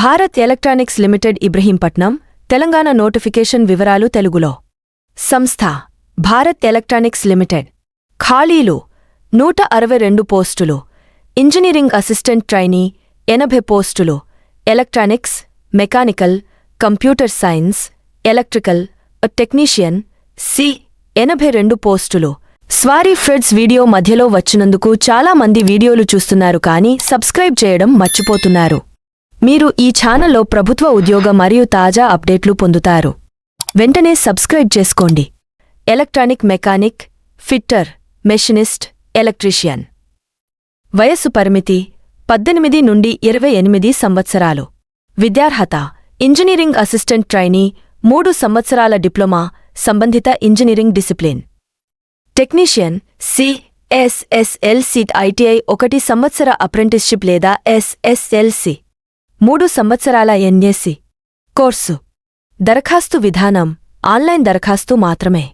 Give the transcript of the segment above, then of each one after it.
Bharat electronics limited Ibrahimpatnam Telangana notification వివరాలు తెలుగులో. సంస్థ భారత్ ఎలక్ట్రానిక్స్ లిమిటెడ్. ఖాళీలు నూట అరవై రెండు పోస్టులు. ఇంజనీరింగ్ అసిస్టెంట్ ట్రైనీ ఎనభై పోస్టులు. Electronics mechanical computer science electrical technician C ఎనభై రెండు పోస్టులు. స్వారీ ఫ్రెడ్స్ వీడియో మధ్యలో వచ్చినందుకు చాలా మంది వీడియోలు చూస్తున్నారు కానీ సబ్స్క్రైబ్ చేయడం మర్చిపోతున్నారు. మీరు ఈ ఛానల్లో ప్రభుత్వ ఉద్యోగ మరియు తాజా అప్డేట్లు పొందుతారు. వెంటనే సబ్స్క్రైబ్ చేసుకోండి. Electronic mechanic fitter machinist electrician. వయస్సు పరిమితి పద్దెనిమిది నుండి ఇరవై ఎనిమిది సంవత్సరాలు. విద్యార్హత ఇంజనీరింగ్ అసిస్టెంట్ ట్రైనీ మూడు సంవత్సరాల డిప్లొమా సంబంధిత engineering discipline. Technician C SSLC ITI ఒకటి సంవత్సర అప్రెంటిస్షిప్ లేదా ఎస్ఎస్ఎల్సి మూడు సంవత్సరాల ఎన్ఎస్సి కోర్సు. దరఖాస్తు విధానం ఆన్లైన్ దరఖాస్తు మాత్రమే.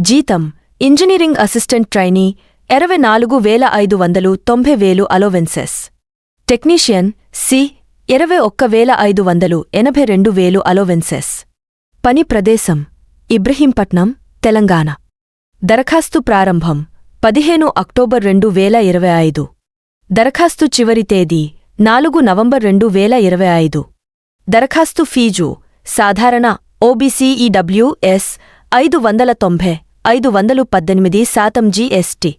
జీతం ఇంజనీరింగ్ అసిస్టెంట్ ట్రైనీ ఇరవై నాలుగు వేల ఐదు వందలు తొంభై వేలు అలోవెన్సెస్. టెక్నీషియన్ సి ఇరవై ఒక్క వేల ఐదు వందలు ఎనభై రెండు వేలు అలోవెన్సెస్. పని ప్రదేశం ఇబ్రహీంపట్నం తెలంగాణ. దరఖాస్తు ప్రారంభం పదిహేను అక్టోబర్ రెండు వేల ఇరవై ఐదు. దరఖాస్తు చివరి తేదీ నాలుగు నవంబర్ రెండు వేల ఇరవై ఐదు. దరఖాస్తు ఫీజు సాధారణ ఓబీసీఈడబ్ల్యూఎస్ ఐదు వందల తొంభై ఐదు వందలు పద్దెనిమిది శాతం GST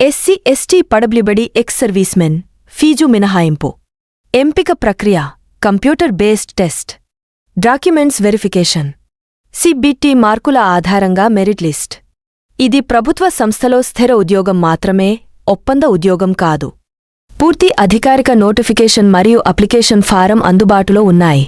SC ST PWBD ex servicemen fee మినహాయింపు. ఎంపిక ప్రక్రియ computer based test. Documents verification. CBT మార్కుల ఆధారంగా మెరిట్ లిస్ట్. ఇది ప్రభుత్వ సంస్థలో స్థిర ఉద్యోగం మాత్రమే ఒప్పంద ఉద్యోగం కాదు. పూర్తి అధికారిక నోటిఫికేషన్ మరియు అప్లికేషన్ ఫారం అందుబాటులో ఉన్నాయి.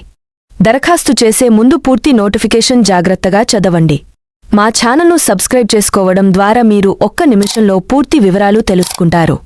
దరఖాస్తు చేసే ముందు పూర్తి నోటిఫికేషన్ జాగ్రత్తగా చదవండి. మా ఛానల్ను సబ్స్క్రైబ్ చేసుకోవడం ద్వారా మీరు ఒక్క నిమిషంలో పూర్తి వివరాలు తెలుసుకుంటారు.